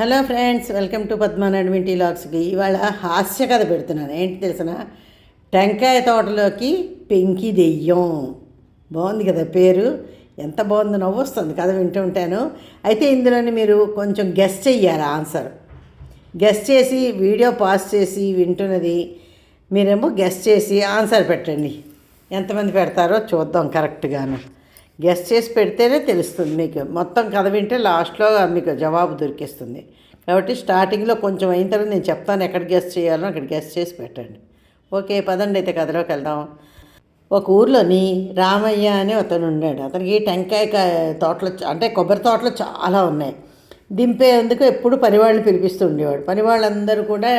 Hello friends welcome to Padmanaidu మింటి లాక్స్కి ఇవాళ హాస్య కథ పెడుతున్నాను. ఏంటి తెలిసిన? టెంకాయ తోటలోకి పెంకి దెయ్యం. బాగుంది కదా పేరు? ఎంత బాగుందో నవ్వు వస్తుంది కథ వింటూ ఉంటాను అయితే ఇందులోని మీరు కొంచెం గెస్ట్ చెయ్యాలి ఆన్సర్. గెస్ట్ చేసి వీడియో పాస్ చేసి వింటున్నది మీరేమో గెస్ట్ చేసి ఆన్సర్ పెట్టండి. ఎంతమంది పెడతారో చూద్దాం కరెక్ట్గాను. గెస్ట్ చేసి పెడితేనే తెలుస్తుంది మీకు. మొత్తం కథ వింటే లాస్ట్లో మీకు జవాబు దొరికిస్తుంది. కాబట్టి స్టార్టింగ్లో కొంచెం అయిన తర్వాత నేను చెప్తాను ఎక్కడ గెస్ట్ చేయాలో అక్కడ గెస్ట్ చేసి పెట్టండి. ఓకే పదండి అయితే కథలోకి వెళ్దాం. ఒక ఊర్లోని రామయ్య అని అతను ఉన్నాడు. అతనికి టెంకాయ తోటలు అంటే కొబ్బరి తోటలు చాలా ఉన్నాయి. దింపేందుకు ఎప్పుడు పని వాళ్ళని పిలిపిస్తూ ఉండేవాడు. పని వాళ్ళందరూ కూడా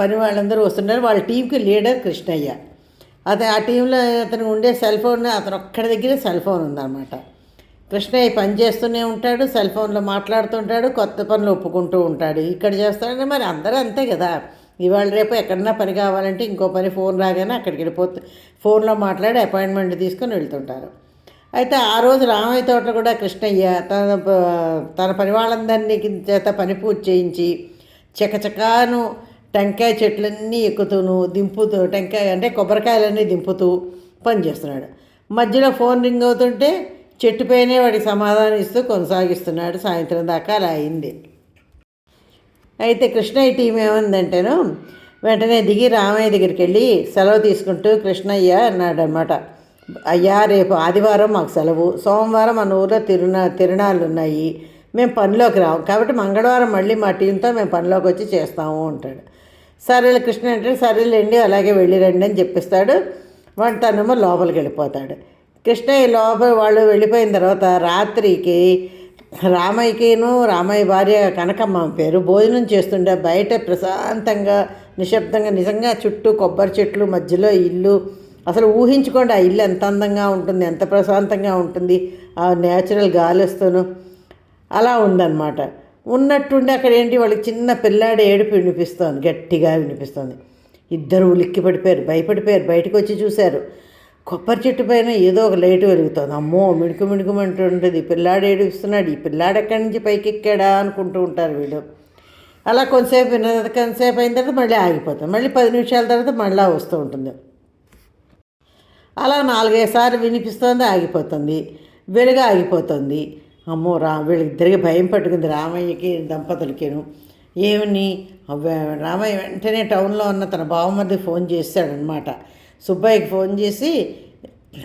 పని వాళ్ళందరూ వస్తున్నారు వాళ్ళ టీంకి లీడర్ కృష్ణయ్య. అతను ఆ టీంలో అతను ఉండే సెల్ ఫోన్ అతను ఒక్కడి దగ్గర సెల్ ఫోన్ ఉందన్నమాట. కృష్ణయ్య పని చేస్తూనే ఉంటాడు సెల్ ఫోన్లో మాట్లాడుతుంటాడు కొత్త పనులు ఒప్పుకుంటూ ఉంటాడు. ఇక్కడ చేస్తాడంటే మరి అందరూ అంతే కదా. ఇవాళ రేపు ఎక్కడన్నా పని కావాలంటే ఇంకో పని ఫోన్ రాగానే అక్కడికి వెళ్ళిపోతే ఫోన్లో మాట్లాడి అపాయింట్మెంట్ తీసుకొని వెళ్తుంటారు. అయితే ఆ రోజు రామయ్య తోట కూడా కృష్ణయ్య తన తన పని వాళ్ళందరినీ చేత పని పూర్తి చేయించి చకచకాను టెంకాయ చెట్లన్నీ ఎక్కుతూను దింపుతూ టెంకాయ అంటే కొబ్బరికాయలన్నీ దింపుతూ పని చేస్తున్నాడు. మధ్యలో ఫోన్ రింగ్ అవుతుంటే చెట్టుపైనే వాడికి సమాధానం ఇస్తూ కొనసాగిస్తున్నాడు. సాయంత్రం దాకా అలా అయింది. అయితే కృష్ణయ్య టీం ఏమందంటేను వెంటనే దిగి రామయ్య దగ్గరికి వెళ్ళి సెలవు తీసుకుంటూ కృష్ణయ్య అన్నాడు అనమాట అయ్యా రేపు ఆదివారం మాకు సెలవు. సోమవారం మన ఊర్లో తిరునా తిరునాళ్ళు ఉన్నాయి. మేము పనిలోకి రాము కాబట్టి మంగళవారం మళ్ళీ మా టీంతో మేము పనిలోకి వచ్చి చేస్తాము అంటాడు. సరేలే కృష్ణ అంటే సరేలేండి అలాగే వెళ్ళిరండి అని చెప్పిస్తాడు. వాడు తనేమో లోపలికి వెళ్ళిపోతాడు. కృష్ణయ్య లోపల వాళ్ళు వెళ్ళిపోయిన తర్వాత రాత్రికి రామయ్యకిను రామయ్య భార్య కనకమ్మ పేరు భోజనం చేస్తుండే బయట ప్రశాంతంగా నిశ్శబ్దంగా నిజంగా చుట్టూ కొబ్బరి చెట్లు మధ్యలో ఇల్లు. అసలు ఊహించుకోండి ఆ ఇల్లు ఎంత అందంగా ఉంటుంది ఎంత ప్రశాంతంగా ఉంటుంది. ఆ నేచురల్ గాలి వస్తూను. అలా ఉందన్నమాట. ఉన్నట్టుండి అక్కడ ఏంటి వాళ్ళకి చిన్న పిల్లాడి ఏడుపు వినిపిస్తోంది గట్టిగా వినిపిస్తోంది. ఇద్దరు ఉలిక్కి పడిపోయారు భయపడిపోయారు బయటకు వచ్చి చూశారు. కొబ్బరి చెట్టు పైన ఏదో ఒక లైట్ వెలుగుతోంది. అమ్మో మిణుకు మిణుకుమంటుంటుంది పిల్లాడు ఏడుస్తున్నాడు ఈ పిల్లాడు ఎక్కడి నుంచి పైకి ఎక్కాడా అనుకుంటూ ఉంటారు వీళ్ళు. అలా కొంతసేపు కొంతసేపు అయిన తర్వాత మళ్ళీ ఆగిపోతుంది మళ్ళీ పది నిమిషాల తర్వాత మళ్ళీ వస్తూ ఉంటుంది. అలా నాలుగైదు సార్లు వినిపిస్తోంది ఆగిపోతుంది. వెలుగు ఆగిపోతుంది. అమ్మో రా వీళ్ళిద్దరికి భయం పట్టుకుంది రామయ్యకి దంపతులకేను. ఏమని? అవ్వ- రామయ్య వెంటనే టౌన్లో ఉన్న తన బావమరిది ఫోన్ చేశాడనమాట సుబ్బయ్యకి ఫోన్ చేసి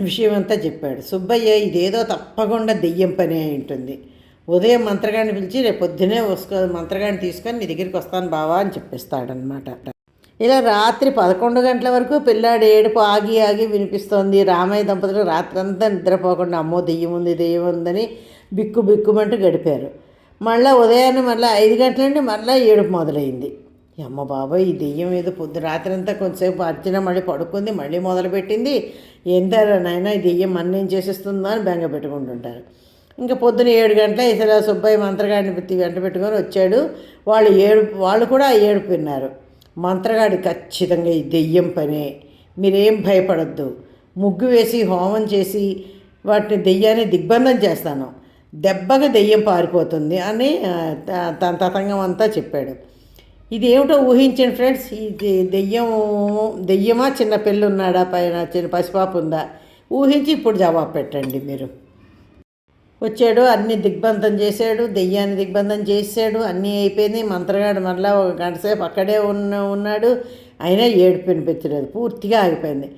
విషయం అంతా చెప్పాడు. సుబ్బయ్య ఇదేదో తప్పకుండా దెయ్యం పని అయి ఉంటుంది. ఉదయం మంత్రగాడిని పిలిచి రేపు పొద్దునే వస్తు మంత్రగాడిని తీసుకొని నీ దగ్గరికి వస్తాను బావా అని చెప్పిస్తాడనమాట ఇలా రాత్రి పదకొండు గంటల వరకు పిల్లాడు ఏడుపు ఆగి ఆగి వినిపిస్తోంది. రామయ్య దంపతులు రాత్రంతా నిద్రపోకుండా అమ్మో దెయ్యం ఉంది దెయ్యం ఉందని బిక్కు బిక్కుమంటూ గడిపారు. మళ్ళీ ఉదయాన్నే మళ్ళీ ఐదు గంటలండి మళ్ళీ ఏడుపు మొదలైంది అమ్మ బాబాయ్ ఈ దెయ్యం ఏదో పొద్దు రాత్రంతా కొంతసేపు అర్చన మళ్ళీ పడుకుంది మళ్ళీ మొదలుపెట్టింది. ఎంతారా నాయన ఈ దెయ్యం మన్నేం చేసేస్తుందో అని బెంగ పెట్టుకుంటుంటారు. ఇంకా పొద్దున ఏడు గంటల ఇసలా సుబ్బయ్య మంత్రగాడిని పెట్టి వెంట పెట్టుకొని వచ్చాడు. వాళ్ళు ఏడు వాళ్ళు కూడా ఏడు ఏడుపు విన్నారు. మంత్రగాడి ఖచ్చితంగా ఈ దెయ్యం పనే మీరేం భయపడద్దు. ముగ్గు వేసి హోమం చేసి వాటిని దెయ్యాన్ని దిగ్బంధం చేస్తాను. దెబ్బగా దెయ్యం పారిపోతుంది అని తన తతంగం అంతా చెప్పాడు. ఇది ఏమిటో ఊహించండి ఫ్రెండ్స్ ఇది దెయ్యం దెయ్యమా చిన్న పిల్ల ఉన్నాడా పైన చిన్న పసిపాప ఉందా ఊహించి ఇప్పుడు జవాబు పెట్టండి మీరు. వచ్చాడు అన్ని దిగ్బంధం చేశాడు దెయ్యాన్ని దిగ్బంధం చేశాడు అన్నీ అయిపోయింది మంత్రగాడు మళ్ళీ ఒక గంట సేపు అక్కడే ఉన్న ఉన్నాడు అయినా ఏడుపు వినిపించలేదు పూర్తిగా ఆగిపోయింది.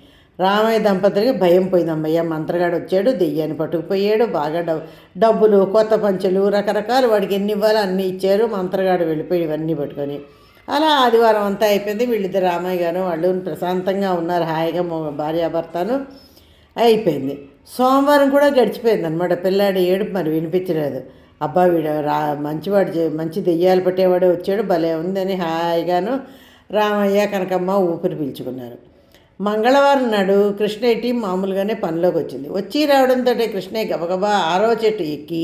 రామయ్య దంపతులకి భయం పోయింది అమ్మయ్య మంత్రగాడు వచ్చాడు దెయ్యాన్ని పట్టుకుపోయాడు బాగా డబ్ డబ్బులు కొత్త పంచలు రకరకాలు వాడికి ఎన్ని ఇవ్వాలో అన్నీ ఇచ్చారు. మంత్రగాడు వెళ్ళిపోయి ఇవన్నీ పట్టుకొని. అలా ఆదివారం అంతా అయిపోయింది. వీళ్ళిద్దరు రామయ్య గారు వాళ్ళు ప్రశాంతంగా ఉన్నారు హాయిగా భార్యాభర్తను. అయిపోయింది. సోమవారం కూడా గడిచిపోయింది అనమాట పిల్లాడి ఏడుపు మరి వినిపించలేదు. అబ్బా వీడు రా మంచివాడు మంచి దెయ్యాలు పట్టేవాడే వచ్చాడు భలే ఉందని హాయిగాను రామయ్య కనకమ్మ ఊపిరి పీల్చుకున్నారు. మంగళవారం నాడు కృష్ణయ్య టీం మామూలుగానే పనిలోకి వచ్చింది. వచ్చి రావడంతో కృష్ణయ్య గబగబా ఆరో చెట్టు ఎక్కి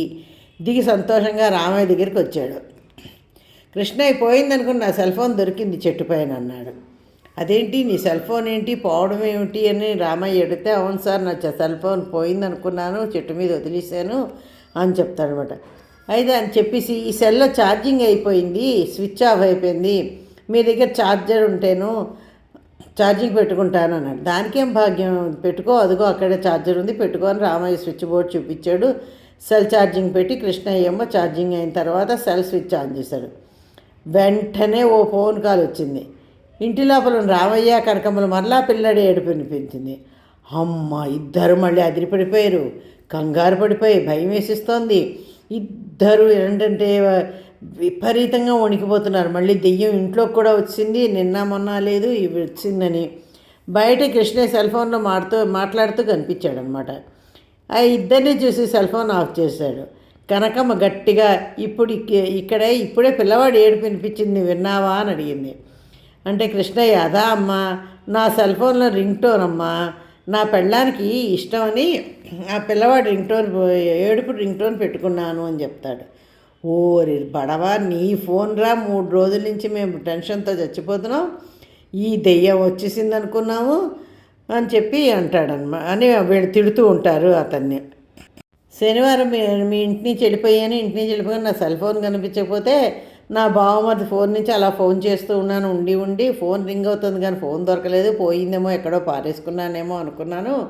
దిగి సంతోషంగా రామయ్య దగ్గరికి వచ్చాడు. కృష్ణయ్య పోయిందనుకుని నా సెల్ ఫోన్ దొరికింది చెట్టు పైన అన్నాడు. అదేంటి నీ సెల్ ఫోన్ ఏంటి పోవడం ఏమిటి అని రామయ్య అడిగితే అవును సార్ నా సెల్ ఫోన్ పోయిందనుకున్నాను చెట్టు మీద వదిలేశాను అని చెప్తాడనమాట అయితే అని చెప్పేసి ఈ సెల్లో ఛార్జింగ్ అయిపోయింది స్విచ్ ఆఫ్ అయిపోయింది మీ దగ్గర ఛార్జర్ ఉంటేను ఛార్జింగ్ పెట్టుకుంటాను అన్నాడు. దానికేం భాగ్యం? పెట్టుకో అదిగో అక్కడే ఛార్జర్ ఉంది పెట్టుకో అని రామయ్య స్విచ్ బోర్డ్ చూపించాడు. సెల్ ఛార్జింగ్ పెట్టి కృష్ణయ్య ఏమో ఛార్జింగ్ అయిన తర్వాత సెల్ స్విచ్ ఆన్ చేశాడు. వెంటనే ఓ ఫోన్ కాల్ వచ్చింది. ఇంటి లోపల ఉన్న రామయ్య కనకమ్మలు మరలా పిల్లడి ఏడుపు వినిపించింది అమ్మ ఇద్దరు మళ్ళీ అదిరిపడిపోయారు. కంగారు పడిపోయి భయం వేసిస్తోంది. ఇద్దరు ఏంటంటే విపరీతంగా వణికిపోతున్నారు. మళ్ళీ దెయ్యం ఇంట్లోకి కూడా వచ్చింది నిన్న మొన్న లేదు ఇవి వచ్చిందని. బయట కృష్ణ సెల్ ఫోన్లో మాడుతూ మాట్లాడుతూ కనిపించాడు అనమాట ఆ ఇద్దరిని చూసి సెల్ ఫోన్ ఆఫ్ చేశాడు. కనకమ్మ గట్టిగా ఇప్పుడు ఇక్కడే ఇప్పుడే పిల్లవాడు ఏడుపు వినిపించింది విన్నావా? అని అడిగింది. అంటే కృష్ణయ్య అదా అమ్మా నా సెల్ ఫోన్లో రింగ్ టోన్ అమ్మా నా పెళ్ళానికి ఇష్టమని ఆ పిల్లవాడు రింగ్ టోన్ ఏడుపు రింగ్ టోన్ పెట్టుకున్నాను అని చెప్తాడు. ఓరి బడవా నీ ఫోన్ రా మూడు రోజుల నుంచి మేము టెన్షన్తో చచ్చిపోతున్నాం. ఈ దెయ్యం వచ్చేసింది అనుకున్నాము అని చెప్పి అంటాడనమా అని వీడు తిడుతూ ఉంటారు అతన్ని. శనివారం మీ మీ ఇంటి నుంచి వెళ్ళిపోయాను. ఇంటి నుంచి వెళ్ళిపోయాను నా సెల్ ఫోన్ కనిపించకపోతే నా బావమది ఫోన్ నుంచి అలా ఫోన్ చేస్తూ ఉన్నాను. ఉండి ఉండి ఫోన్ రింగ్ అవుతుంది కానీ ఫోన్ దొరకలేదు. పోయిందేమో ఎక్కడో పారేసుకున్నానేమో అనుకున్నాను.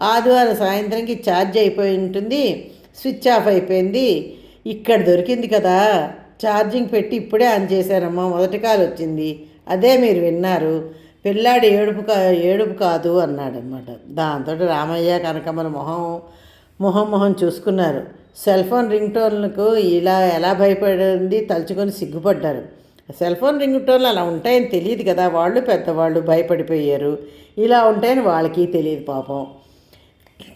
ఆదివారం సాయంత్రంకి ఛార్జ్ అయిపోయి ఉంటుంది. స్విచ్ ఆఫ్ అయిపోయింది. ఇక్కడ దొరికింది కదా. ఛార్జింగ్ పెట్టి ఇప్పుడే ఆన్ చేశారమ్మా. మొదటి కాలు వచ్చింది. అదే మీరు విన్నారు. పిల్లాడి ఏడుపు కా ఏడుపు కాదు అన్నాడనమాట దాంతో రామయ్య కనకమ్మల మొహం మొహం మొహం చూసుకున్నారు. సెల్ ఫోన్ రింగ్ టోన్లకు ఇలా ఎలా భయపడింది తలుచుకొని సిగ్గుపడ్డారు. సెల్ ఫోన్ రింగ్ టోన్లు అలా ఉంటాయని తెలియదు కదా. వాళ్ళు పెద్దవాళ్ళు భయపడిపోయారు. ఇలా ఉంటాయని వాళ్ళకి తెలియదు పాపం.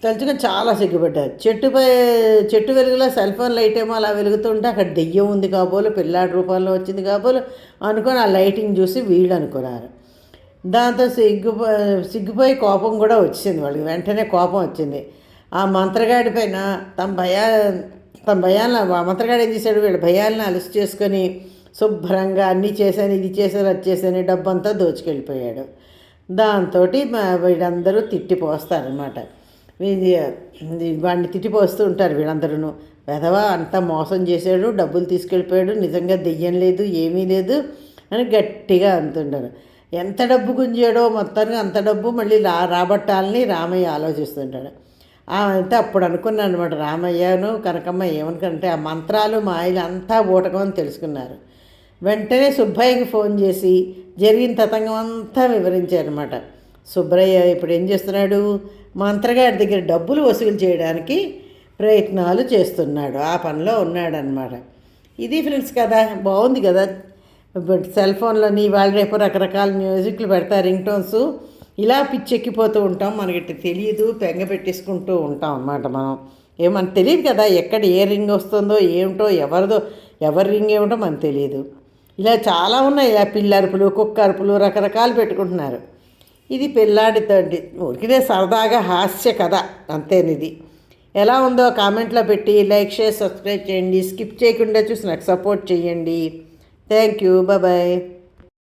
తలుచుకొని చాలా సిగ్గుపడ్డారు చెట్టుపై చెట్టు వెలుగులో సెల్ ఫోన్ లైట్ ఏమో అలా వెలుగుతుంటే అక్కడ దెయ్యం ఉంది కాబోలు పిల్లాడి రూపంలో వచ్చింది కాబోలు అనుకొని ఆ లైటింగ్ చూసి వీళ్ళు అనుకున్నారు. దాంతో సిగ్గు సిగ్గుపోయి కోపం కూడా వచ్చింది వాళ్ళకి. వెంటనే కోపం వచ్చింది. ఆ మంత్రగాడి పైన తమ భయా తమ భయాలను ఆ మంత్రగాడు ఏం చేశాడు? వీళ్ళ భయాలను అలసి చేసుకొని శుభ్రంగా అన్నీ చేశాను ఇది చేశాను అది చేశాను డబ్బంతా దోచుకెళ్ళిపోయాడు. దాంతో వీళ్ళందరూ తిట్టిపోస్తారనమాట వాడిని తిట్టిపోస్తూ ఉంటారు వీళ్ళందరూ వెధవ అంతా మోసం చేశాడు డబ్బులు తీసుకెళ్ళిపోయాడు నిజంగా దెయ్యం లేదు ఏమీ లేదు అని గట్టిగా అంటుంటారు. ఎంత డబ్బు గుంజాడో మొత్తానికి అంత డబ్బు మళ్ళీ రా రాబట్టాలని రామయ్య ఆలోచిస్తుంటాడు. అయితే అప్పుడు అనుకున్నాను అనమాట రామయ్యను కనకమ్మ ఏమనుకుంటే ఆ మంత్రాలు మాయలు అంతా ఊటకమని తెలుసుకున్నారు. వెంటనే సుబ్బయ్యకి ఫోన్ చేసి జరిగిన తతంగం అంతా వివరించారనమాట సుబ్బయ్య ఇప్పుడు ఏం చేస్తున్నాడు? మంత్రగారి దగ్గర డబ్బులు వసూలు చేయడానికి ప్రయత్నాలు చేస్తున్నాడు. ఆ పనిలో ఉన్నాడనమాట ఇది ఫ్రెండ్స్ కదా బాగుంది కదా. సెల్ ఫోన్లోని వాళ్ళు రేపు రకరకాల మ్యూజిక్లు పెడతారు రింగ్ టోన్స్ ఇలా పిచ్చెక్కిపోతూ ఉంటాం. మనకి తెలియదు పెంగ పెట్టేసుకుంటూ ఉంటాం అన్నమాట మనం. ఏమని తెలియదు కదా ఎక్కడ ఏ రింగ్ వస్తుందో ఏమిటో ఎవరిదో ఎవరి రింగ్ ఏమిటో మనకు తెలియదు. ఇలా చాలా ఉన్నాయి ఇలా పిల్లరుపులు కుక్క అరుపులు రకరకాలు పెట్టుకుంటున్నారు. ఇది పెళ్ళాడితండి ఊరికినే సరదాగా హాస్య కథ అంతేనిది. ఎలా ఉందో కామెంట్లో పెట్టి లైక్ షేర్ సబ్స్క్రైబ్ చేయండి. స్కిప్ చేయకుండా చూసి నాకు సపోర్ట్ చేయండి. Thank you. బాయ్.